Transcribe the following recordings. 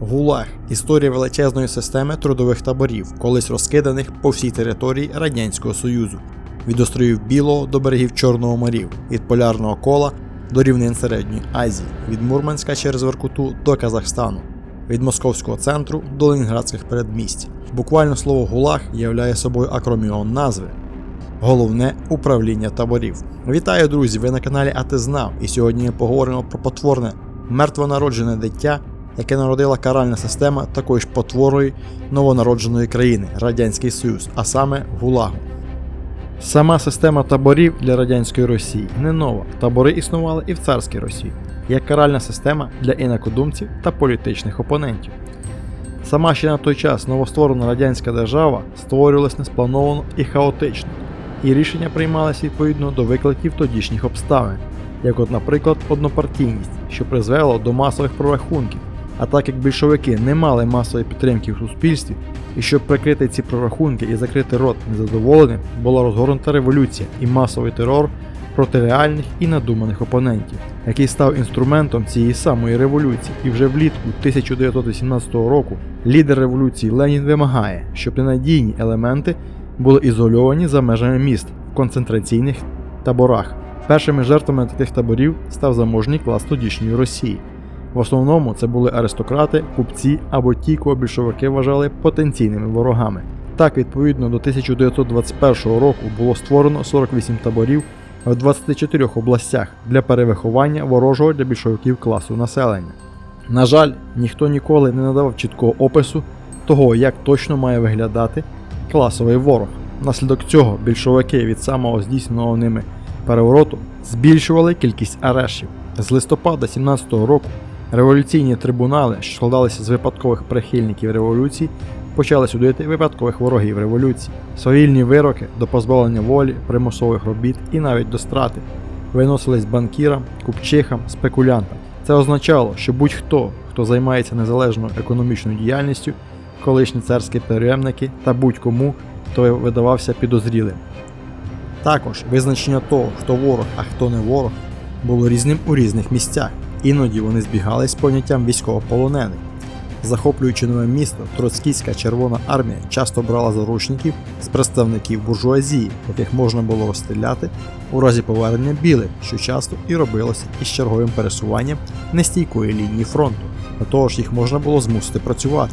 ГУЛАГ історія величезної системи трудових таборів, колись розкиданих по всій території Радянського Союзу, від островів Білого до берегів Чорного морів, від полярного кола до рівнин Середньої Азії, від Мурманська через Воркуту до Казахстану, від московського центру до ленінградських передмість. Буквально слово ГУЛАГ являє собою акроміон назви. Головне управління таборів. Вітаю, друзі! Ви на каналі А знав, і сьогодні ми поговоримо про потворне мертвонароджене дитя, яке народила каральна система такої ж потворної новонародженої країни Радянський Союз, а саме ГУЛАГу. Сама система таборів для радянської Росії не нова. Табори існували і в царській Росії, як каральна система для інакодумців та політичних опонентів. Сама ще на той час новостворена радянська держава створювалась несплановано і хаотично, і рішення приймалися відповідно до викликів тодішніх обставин, як от, наприклад, однопартійність, що призвело до масових прорахунків. А так як більшовики не мали масової підтримки в суспільстві, і щоб прикрити ці прорахунки і закрити рот незадоволеним, була розгорнута революція і масовий терор проти реальних і надуманих опонентів, який став інструментом цієї самої революції. І вже влітку 1918 року лідер революції Ленін вимагає, щоб ненадійні елементи були ізольовані за межами міст в концентраційних таборах. Першими жертвами таких таборів став заможній клас тодішньої Росії. В основному це були аристократи, купці або ті, кого більшовики вважали потенційними ворогами. Так, відповідно до 1921 року було створено 48 таборів в 24 областях для перевиховання ворожого для більшовиків класу населення. На жаль, ніхто ніколи не надавав чіткого опису того, як точно має виглядати класовий ворог. Внаслідок цього більшовики від самого здійсненого ними перевороту збільшували кількість арештів. З листопада 17-го року революційні трибунали, що складалися з випадкових прихильників революції, почали судити випадкових ворогів революції, свавільні вироки до позбавлення волі, примусових робіт і навіть до страти виносились банкірам, купчихам, спекулянтам. Це означало, що будь-хто, хто займається незалежною економічною діяльністю, колишні царські переємники та будь-кому, хто видавався підозрілим. Також визначення того, хто ворог, а хто не ворог, було різним у різних місцях. Іноді вони збігались з поняттям військовополонених. Захоплюючи нове місто, Троцкійська Червона армія часто брала заручників з представників буржуазії, яких можна було розстріляти у разі повернення білих, що часто і робилося із черговим пересуванням нестійкої лінії фронту. До того ж їх можна було змусити працювати.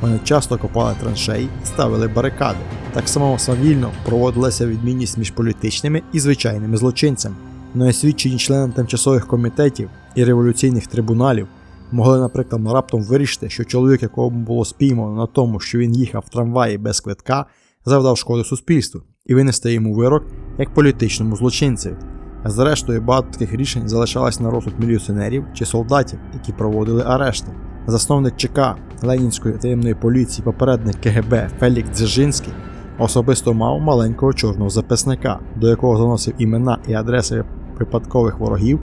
Вони часто копали траншеї і ставили барикади. Так само самовільно проводилася відмінність між політичними і звичайними злочинцями. Неосвідчені члени тимчасових комітетів і революційних трибуналів могли, наприклад, раптом вирішити, що чоловік, якого було спіймано на тому, що він їхав в трамваї без квитка, завдав шкоди суспільству, і винести йому вирок як політичному злочинцеві. Зрештою, багато таких рішень залишалось на розсуд міліціонерів чи солдатів, які проводили арешти. Засновник ЧК Ленінської таємної поліції, попередник КГБ Фелікс Дзержинський особисто мав маленького чорного записника, до якого заносив імена і адреси випадкових ворогів,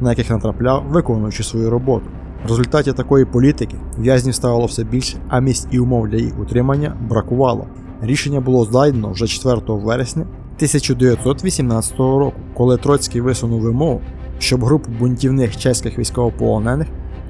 на яких натрапляв, виконуючи свою роботу. В результаті такої політики в'язнів ставало все більше, а місць і умов для їх утримання бракувало. Рішення було знайдено вже 4 вересня 1918 року, коли Троцький висунув вимогу, щоб групу бунтівних чеських військовополонених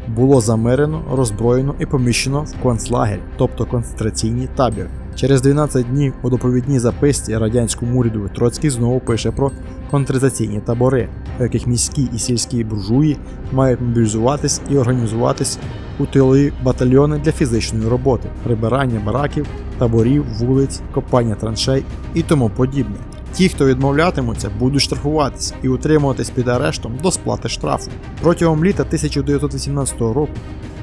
було замирено, роззброєно і поміщено в концлагерь, тобто концентраційний табір. Через 12 днів у доповідній записці радянському уряду Троцький знову пише про концентраційні табори, у яких міські і сільські буржуї мають мобілізуватись і організуватись у тилові батальйони для фізичної роботи, прибирання бараків, таборів, вулиць, копання траншей і тому подібне. Ті, хто відмовлятимуться, будуть штрафуватися і утримуватись під арештом до сплати штрафу. Протягом літа 1918 року,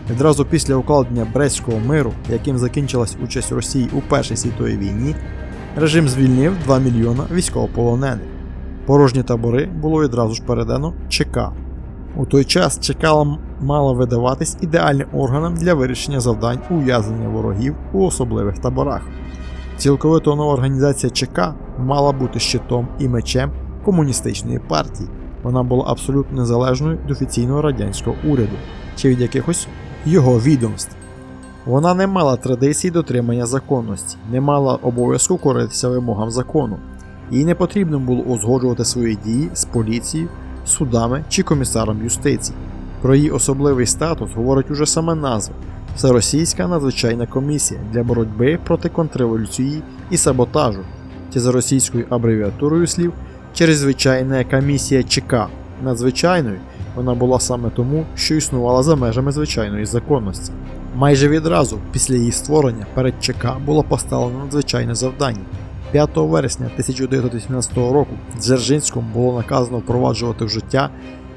відразу після укладення Брестського миру, яким закінчилась участь Росії у Першій світовій війні, режим звільнив 2 мільйона військовополонених. Порожні табори було відразу ж передано ЧК. У той час ЧК мало видаватись ідеальним органом для вирішення завдань ув'язнення ворогів у особливих таборах. Цілковито нова організація ЧК мала бути щитом і мечем комуністичної партії. Вона була абсолютно незалежною від офіційного радянського уряду чи від якихось його відомств. Вона не мала традицій дотримання законності, не мала обов'язку коритися вимогам закону. Їй не потрібно було узгоджувати свої дії з поліцією, судами чи комісаром юстиції. Про її особливий статус говорить уже сама назва Всеросійська надзвичайна комісія для боротьби проти контрреволюції і саботажу, чи за російською абревіатурою слів Чрезвичайна комісія ЧК. Надзвичайною вона була саме тому, що існувала за межами звичайної законності. Майже відразу після її створення перед ЧК було поставлено надзвичайне завдання. 5 вересня 1918 року Дзержинському було наказано впроваджувати в життя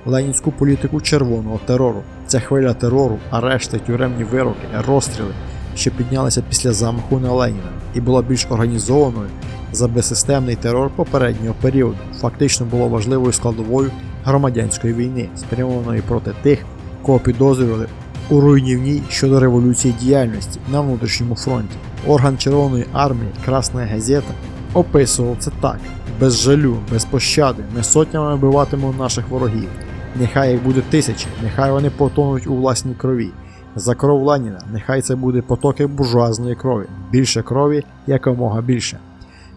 ленінську політику червоного терору. Ця хвиля терору, арешти, тюремні вироки, розстріли, що піднялися після замаху на Леніна, і була більш організованою за безсистемний терор попереднього періоду, фактично було важливою складовою громадянської війни, спрямованої проти тих, кого підозрювали у руйнівній щодо революції діяльності на внутрішньому фронті. Орган Червоної армії Красна газета описував це так: без жалю, без пощади, ми сотнями вбиватимемо наших ворогів. Нехай їх буде тисячі, нехай вони потонуть у власній крові. За кров Леніна, нехай це буде потоки буржуазної крові, більше крові якомога більше.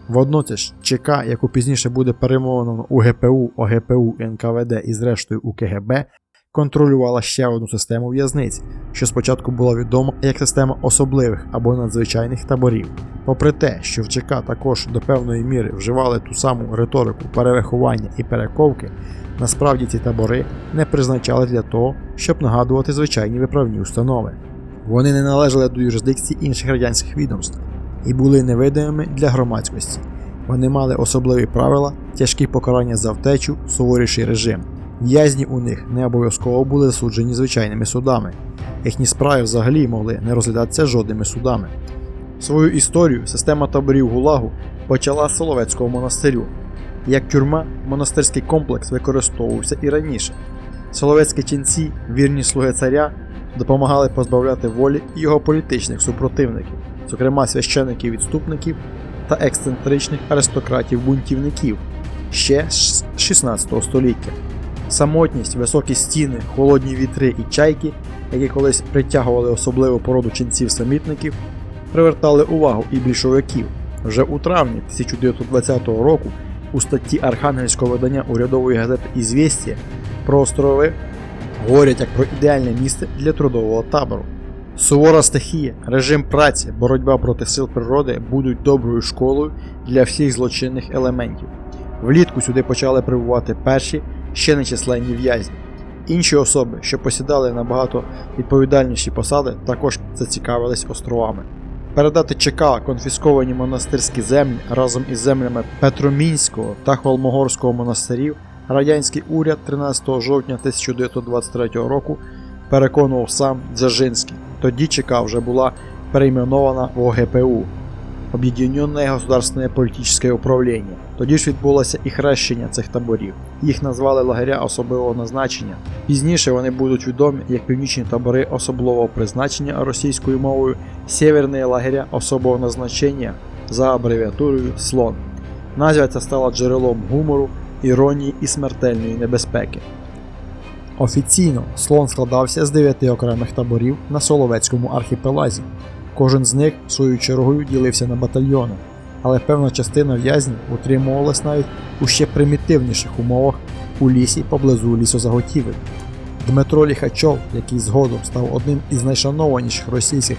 Водночас ЧК, яку пізніше буде перемовлено у ГПУ, ОГПУ, НКВД і зрештою у КГБ, контролювала ще одну систему в'язниць, що спочатку була відома як система особливих або надзвичайних таборів. Попри те, що в ЧК також до певної міри вживали ту саму риторику перевиховання і перековки, насправді ці табори не призначали для того, щоб нагадувати звичайні виправні установи. Вони не належали до юрисдикції інших радянських відомств і були невидимими для громадськості. Вони мали особливі правила, тяжкі покарання за втечу, суворіший режим. В'язні у них не обов'язково були засуджені звичайними судами. Їхні справи взагалі могли не розглядатися жодними судами. Свою історію система таборів Гулагу почала з Соловецького монастирю. Як тюрма, монастирський комплекс використовувався і раніше. Соловецькі ченці, вірні слуги царя, допомагали позбавляти волі його політичних супротивників, зокрема священиків-відступників та ексцентричних аристократів-бунтівників ще з 16 століття. Самотність, високі стіни, холодні вітри і чайки, які колись притягували особливу породу ченців-самітників, привертали увагу і більшовиків. Вже у травні 1920 року у статті Архангельського видання урядової газети «Ізвєстія» про острови говорять як про ідеальне місце для трудового табору. Сувора стихія, режим праці, боротьба проти сил природи будуть доброю школою для всіх злочинних елементів. Влітку сюди почали прибувати перші ще нечисленні в'язні. Інші особи, що посідали набагато відповідальніші посади, також зацікавились островами. Передати ЧК конфісковані монастирські землі разом із землями Петромінського та Холмогорського монастирів радянський уряд 13 жовтня 1923 року переконував сам Дзержинський. Тоді ЧК вже була перейменована в ОГПУ Об'єднане Государственне політичне управління. Тоді ж відбулося і хрещення цих таборів. Їх назвали лагеря особливого назначення. Пізніше вони будуть відомі як північні табори особливого призначення російською мовою, северні лагеря особого назначення за абревіатурою СЛОН. Назва ця стала джерелом гумору, іронії і смертельної небезпеки. Офіційно слон складався з дев'яти окремих таборів на Соловецькому архіпелазі. Кожен з них, свою чергою, ділився на батальйони, але певна частина в'язнів утримувалась навіть у ще примітивніших умовах у лісі поблизу лісозаготівель. Дмитро Ліхачов, який згодом став одним із найшанованіших російських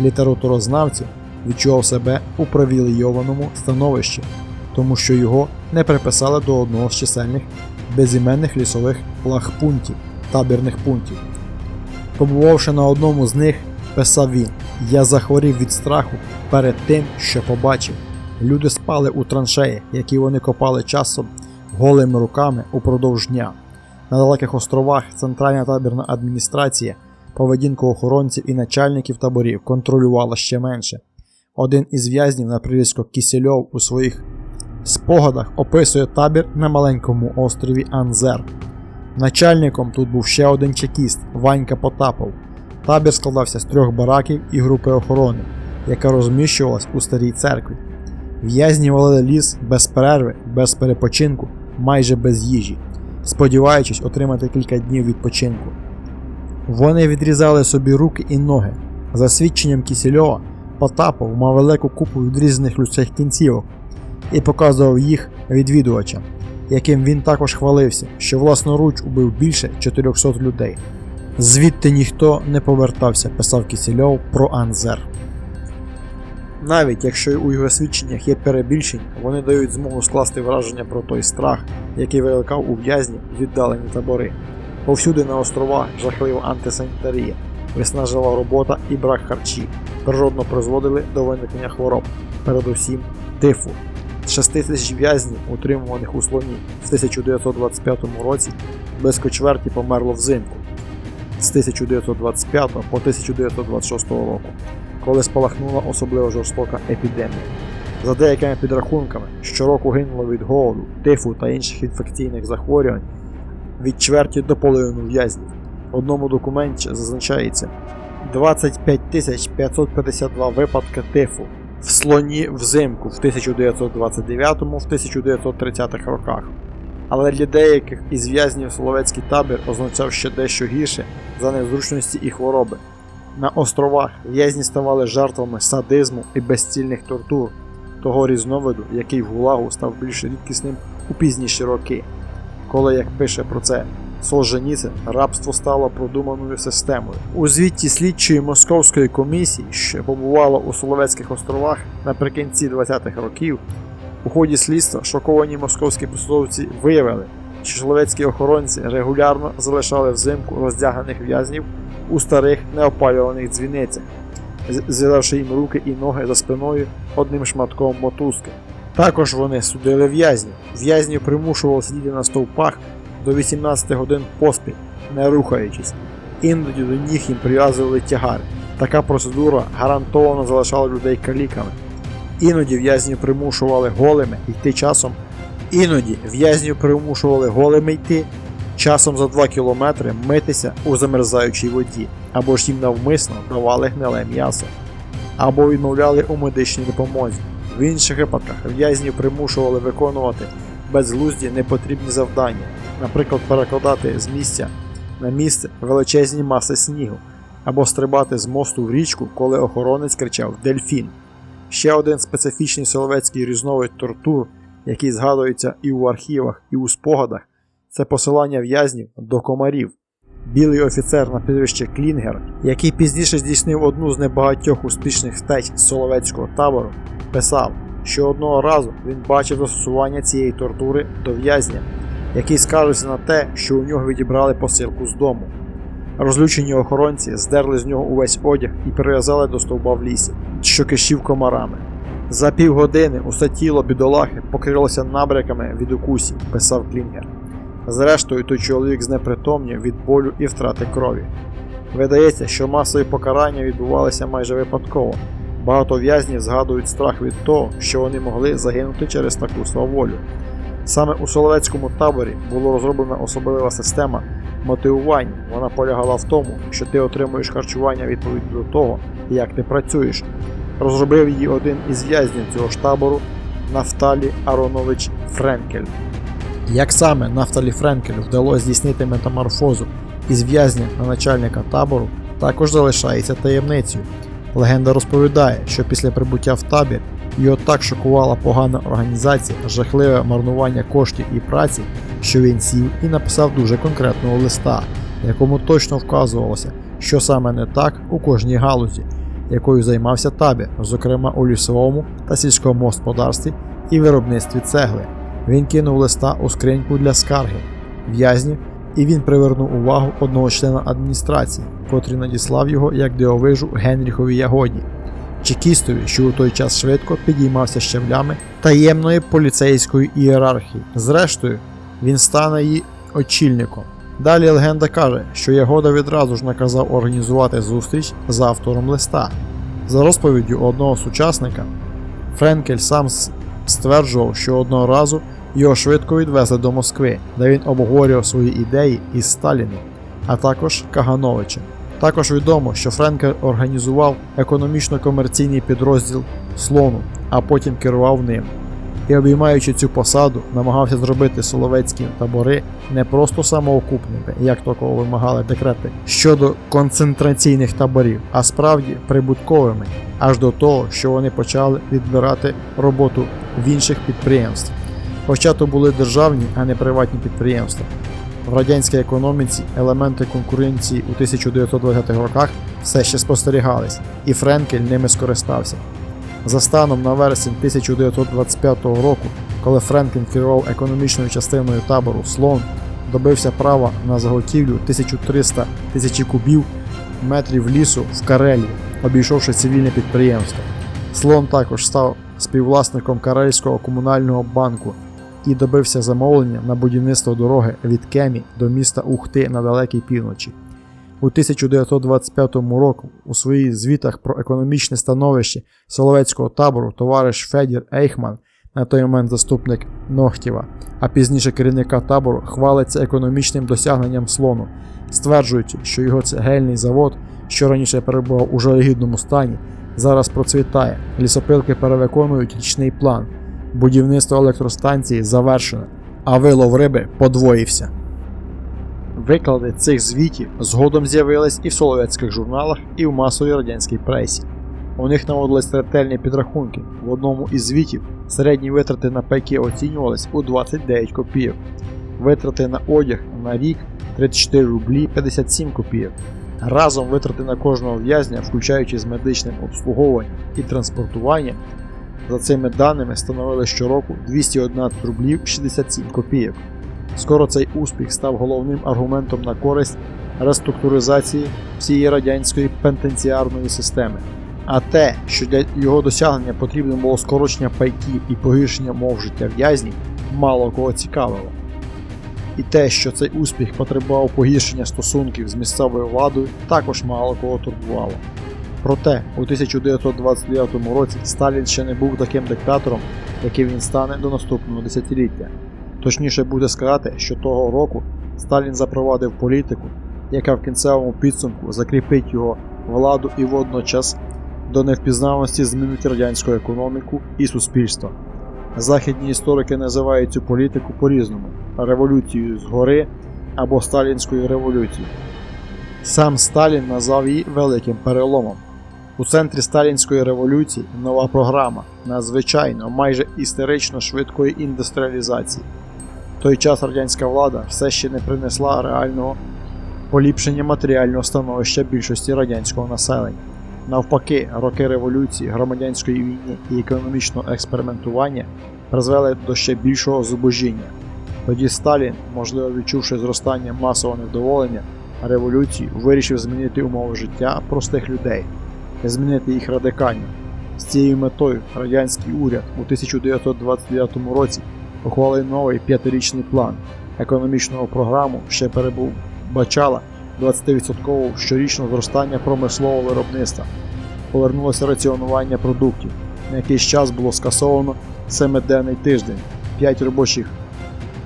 літературознавців, відчував себе у привілейованому становищі, тому що його не приписали до одного з чисельних безіменних лісових лагпунктів, табірних пунктів. Побувавши на одному з них, писав він: Я захворів від страху перед тим, що побачив. Люди спали у траншеях, які вони копали часом голими руками упродовж дня. На далеких островах Центральна табірна адміністрація, поведінку охоронців і начальників таборів контролювала ще менше. Один із в'язнів на прізвисько Кісельов у своїх спогадах описує табір на маленькому острові Анзер. Начальником тут був ще один чекіст Ванька Потапов. Табір складався з трьох бараків і групи охорони, яка розміщувалась у старій церкві. В'язні валили ліс без перерви, без перепочинку, майже без їжі, сподіваючись отримати кілька днів відпочинку. Вони відрізали собі руки і ноги. За свідченням Кісельова, Потапов мав велику купу відрізаних людських кінцівок і показував їх відвідувачам, яким він також хвалився, що власноруч убив більше 400 людей. Звідти ніхто не повертався, писав Кісільов про Анзер. Навіть якщо у його свідченнях є перебільшень, вони дають змогу скласти враження про той страх, який викликав у в'язні віддалені табори. Повсюди на островах жахлива антисанітарія, виснажлива робота і брак харчів природно призводили до виникнення хвороб, передусім тифу. З 6 тисяч в'язнів, утримуваних у слоні в 1925 році, близько чверті померло взимку з 1925 по 1926 року, коли спалахнула особливо жорстока епідемія. За деякими підрахунками, щороку гинуло від голоду, тифу та інших інфекційних захворювань від чверті до половини в'язнів. В одному документі зазначається 25 552 випадки тифу в слоні взимку в 1929-1930 роках. Але для деяких із в'язнів Соловецький табір означав ще дещо гірше за незручності і хвороби. На островах в'язні ставали жертвами садизму і безцільних тортур, того різновиду, який в Гулагу став більш рідкісним у пізніші роки. Коли, як пише про це Солженіцин, рабство стало продуманою системою. У звіті слідчої московської комісії, що побувала у Соловецьких островах наприкінці 20-х років, у ході слідства шоковані московські посадовці виявили, що соловецькі охоронці регулярно залишали взимку роздяганих в'язнів у старих неопалюваних дзвіницях, зв'язавши їм руки і ноги за спиною одним шматком мотузки. Також вони судили в'язнів. В'язнів примушували сидіти на стовпах до 18 годин поспіль, не рухаючись. Іноді до ніг їм прив'язували тягар. Така процедура гарантовано залишала людей каліками. Іноді в'язнів примушували голими йти часом. Іноді в'язнів примушували голими йти часом за 2 кілометри митися у замерзаючій воді, або ж їм навмисно давали гниле м'ясо, або відмовляли у медичній допомозі. В інших випадках в'язнів примушували виконувати безглузді непотрібні завдання, наприклад, перекладати з місця на місце величезні маси снігу, або стрибати з мосту в річку, коли охоронець кричав Дельфін. Ще один специфічний соловецький різновид тортур, який згадується і у архівах, і у спогадах, це посилання в'язнів до комарів. Білий офіцер на прізвище Клінгер, який пізніше здійснив одну з небагатьох успішних втеч соловецького табору, писав, що одного разу він бачив застосування цієї тортури до в'язня, який скаржився на те, що у нього відібрали посилку з дому. Розлючені охоронці здерли з нього увесь одяг і прив'язали до стовба в лісі, що кишів комарами. За півгодини усе тіло бідолахи покрилося набряками від укусів, писав Клінгер. Зрештою, той чоловік знепритомнів від болю і втрати крові. Видається, що масові покарання відбувалися майже випадково. Багато в'язнів згадують страх від того, що вони могли загинути через таку сваволю. Саме у Соловецькому таборі була розроблена особлива система мотивування. Вона полягала в тому, що ти отримуєш харчування відповідно до того, як ти працюєш. Розробив її один із в'язнів цього ж табору Нафталі Аронович Френкель. Як саме Нафталі Френкелю вдалося здійснити метаморфозу із в'язня на начальника табору, також залишається таємницею. Легенда розповідає, що після прибуття в табір його так шокувала погана організація, жахливе марнування коштів і праці, що він сів і написав дуже конкретного листа, в якому точно вказувалося, що саме не так у кожній галузі, якою займався табір, зокрема у лісовому та сільському господарстві і виробництві цегли. Він кинув листа у скриньку для скарги в'язнів, і він привернув увагу одного члена адміністрації, котрий надіслав його як дивовижу Генріхові Ягоді, чекістові, що у той час швидко підіймався щаблями таємної поліцейської ієрархії. Зрештою, він стане її очільником. Далі легенда каже, що Ягода відразу ж наказав організувати зустріч з автором листа. За розповіддю одного з учасника, Френкель сам стверджував, що одного разу його швидко відвезли до Москви, де він обговорював свої ідеї із Сталіним, а також Кагановичем. Також відомо, що Френкель організував економічно-комерційний підрозділ Слону, а потім керував ним. І обіймаючи цю посаду, намагався зробити соловецькі табори не просто самоокупними, як того вимагали декрети щодо концентраційних таборів, а справді прибутковими, аж до того, що вони почали відбирати роботу в інших підприємств. Хоча то були державні, а не приватні підприємства. В радянській економіці елементи конкуренції у 1920-х роках все ще спостерігались, і Френкель ними скористався. За станом на вересень 1925 року, коли Френклін керував економічною частиною табору Слон, добився права на заготівлю 1300 тисяч кубів метрів лісу в Карелі, обійшовши цивільне підприємство. Слон також став співвласником Карельського комунального банку і добився замовлення на будівництво дороги від Кемі до міста Ухти на далекій півночі. У 1925 року у своїх звітах про економічне становище Соловецького табору товариш Федір Ейхман, на той момент заступник Ногтєва, а пізніше керівника табору, хвалиться економічним досягненням слону, стверджуючи, що його цегельний завод, що раніше перебував у жалюгідному стані, зараз процвітає, лісопилки перевиконують річний план, будівництво електростанції завершено, а вилов риби подвоївся. Виклади цих звітів згодом з'явились і в соловецьких журналах, і в масовій радянській пресі. У них наводились ретельні підрахунки. В одному із звітів середні витрати на пайки оцінювались у 29 копійок, витрати на одяг на рік 34 рублі 57 копійок. Разом витрати на кожного в'язня, включаючи з медичним обслуговуванням і транспортуванням, за цими даними становили щороку 211 рублів 67 копійок. Скоро цей успіх став головним аргументом на користь реструктуризації всієї радянської пентенціарної системи. А те, що для його досягнення потрібно було скорочення пайків і погіршення мов життя в'язнів, мало кого цікавило. І те, що цей успіх потребував погіршення стосунків з місцевою владою, також мало кого турбувало. Проте, у 1929 році Сталін ще не був таким диктатором, яким він стане до наступного десятиліття. Точніше буде сказати, що того року Сталін запровадив політику, яка в кінцевому підсумку закріпить його владу і водночас до невпізнаваності змінить радянську економіку і суспільство. Західні історики називають цю політику по-різному революцією згори або сталінською революцією. Сам Сталін назвав її великим переломом. У центрі сталінської революції нова програма надзвичайно майже істерично швидкої індустріалізації. В той час радянська влада все ще не принесла реального поліпшення матеріального становища більшості радянського населення. Навпаки, роки революції, громадянської війни і економічного експериментування призвели до ще більшого зубожіння. Тоді Сталін, можливо відчувши зростання масового невдоволення, революції, вирішив змінити умови життя простих людей, змінити їх радикально. З цією метою радянський уряд у 1929 році ухвалив новий п'ятирічний план економічного програму, ще передбачала 20% щорічного зростання промислового виробництва. Повернулося раціонування продуктів. На якийсь час було скасовано 7-денний тиждень, 5 робочих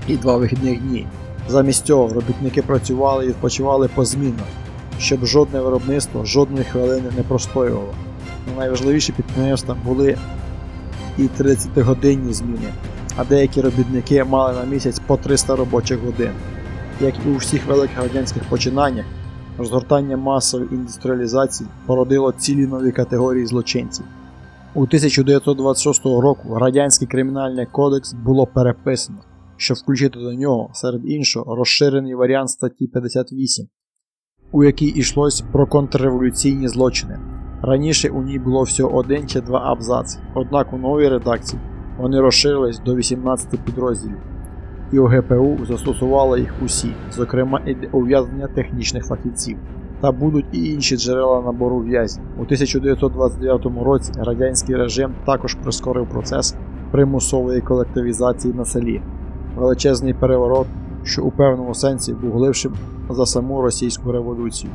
і 2 вихідних дні. Замість цього робітники працювали і відпочивали позмінно, щоб жодне виробництво жодної хвилини не простоювало. Найважливіші підприємства були і 30-годинні зміни, а деякі робітники мали на місяць по 300 робочих годин. Як і у всіх великих радянських починаннях, розгортання масової індустріалізації породило цілі нові категорії злочинців. У 1926 року Радянський кримінальний кодекс було переписано, щоб включити до нього, серед іншого, розширений варіант статті 58, у якій йшлось про контрреволюційні злочини. Раніше у ній було всього один чи два абзаци, однак у новій редакції вони розширились до 18 підрозділів і ОГПУ застосували їх усі, зокрема і для ув'язнення технічних фахівців. Та будуть і інші джерела набору в'язнів. У 1929 році радянський режим також прискорив процес примусової колективізації на селі, величезний переворот, що у певному сенсі був глибшим за саму російську революцію.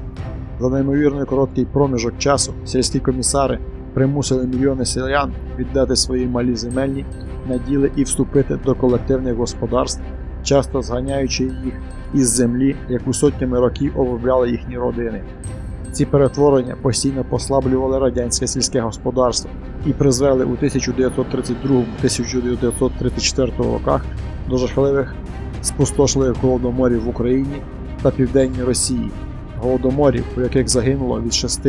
За неймовірно короткий проміжок часу сільські комісари примусили мільйони селян віддати свої малі земельні наділи і вступити до колективних господарств, часто зганяючи їх із землі, яку сотнями років обробляли їхні родини. Ці перетворення постійно послаблювали радянське сільське господарство і призвели у 1932-1934 роках до жахливих спустошливих голодоморів в Україні та Південній Росії, голодоморів, у яких загинуло від 6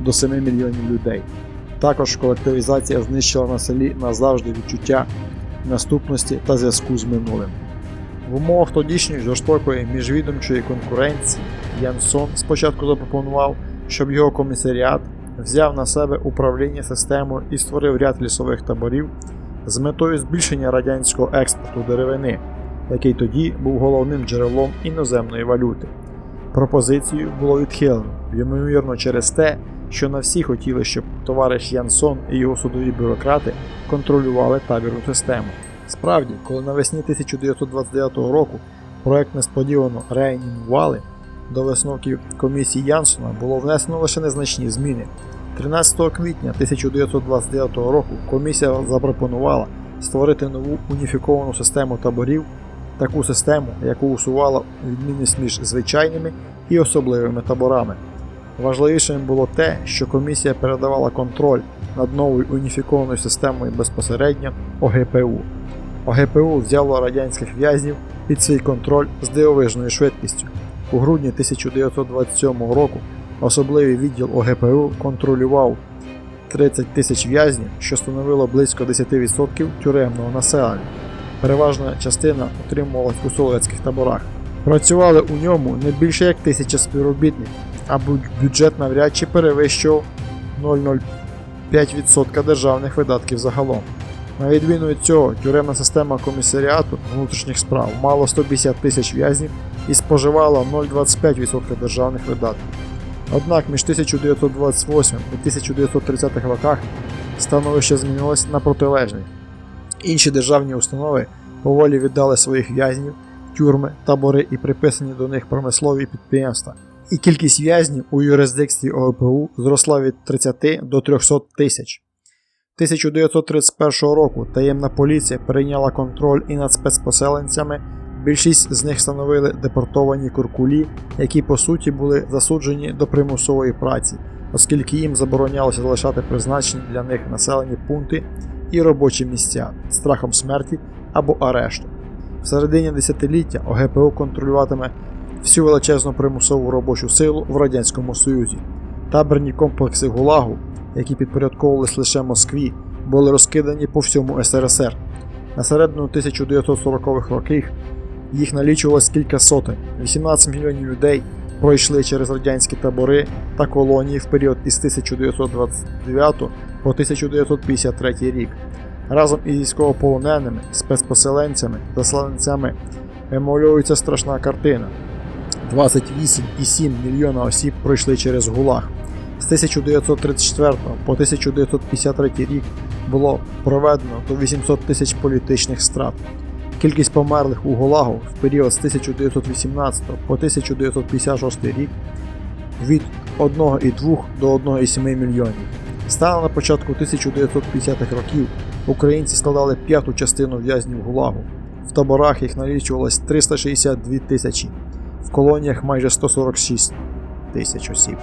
до 7 мільйонів людей. Також колективізація знищила на селі назавжди відчуття наступності та зв'язку з минулим. В умовах тодішньої жорстокої міжвідомчої конкуренції Янсон спочатку запропонував, щоб його комісаріат взяв на себе управління системою і створив ряд лісових таборів з метою збільшення радянського експорту деревини, який тоді був головним джерелом іноземної валюти. Пропозицію було відхилено, ймовірно через те, що на всі хотіли, щоб товариш Янсон і його судові бюрократи контролювали табірну систему. Справді, коли навесні 1929 року проект несподівано реанімували, до висновків комісії Янсона було внесено лише незначні зміни. 13 квітня 1929 року комісія запропонувала створити нову уніфіковану систему таборів, таку систему, яку усувала відмінність між звичайними і особливими таборами. Важливішим було те, що комісія передавала контроль над новою уніфікованою системою безпосередньо ОГПУ. ОГПУ взяло радянських в'язнів під свій контроль з дивовижною швидкістю. У грудні 1927 року особливий відділ ОГПУ контролював 30 тисяч в'язнів, що становило близько 10% тюремного населення. Переважна частина утримувалась у совєтських таборах. Працювали у ньому не більше як тисяча співробітників, а бюджет навряд чи перевищував 0,05% державних видатків загалом. На відміну від цього, тюремна система комісаріату внутрішніх справ мала 150 тисяч в'язнів і споживала 0,25% державних видатків. Однак між 1928 і 1930 роках становище змінилось на протилежне. Інші державні установи поволі віддали своїх в'язнів, тюрми, табори і приписані до них промислові підприємства. І кількість в'язнів у юрисдикції ОГПУ зросла від 30 до 300 тисяч. 1931 року таємна поліція перейняла контроль і над спецпоселенцями. Більшість з них становили депортовані куркулі, які по суті були засуджені до примусової праці, оскільки їм заборонялося залишати призначені для них населені пункти і робочі місця страхом смерті або арешту. В середині десятиліття ОГПУ контролюватиме всю величезну примусову робочу силу в Радянському Союзі. Таборні комплекси ГУЛАГу, які підпорядковувались лише Москві, були розкидані по всьому СРСР. На середину 1940-х років їх налічувалось кілька сотень. 18 мільйонів людей пройшли через радянські табори та колонії в період із 1929 по 1953 рік. Разом із військовополоненими, спецпоселенцями, засланцями емалюється страшна картина. 28,7 мільйона осіб пройшли через ГУЛАГ. З 1934 по 1953 рік було проведено до 800 тисяч політичних страт. Кількість померлих у ГУЛАГу в період з 1918 по 1956 рік від 1,2 до 1,7 мільйонів. Станом на початку 1950-х років українці складали п'яту частину в'язнів ГУЛАГу. В таборах їх налічувалось 362 тисячі, в колоніях майже 146 тисяч осіб.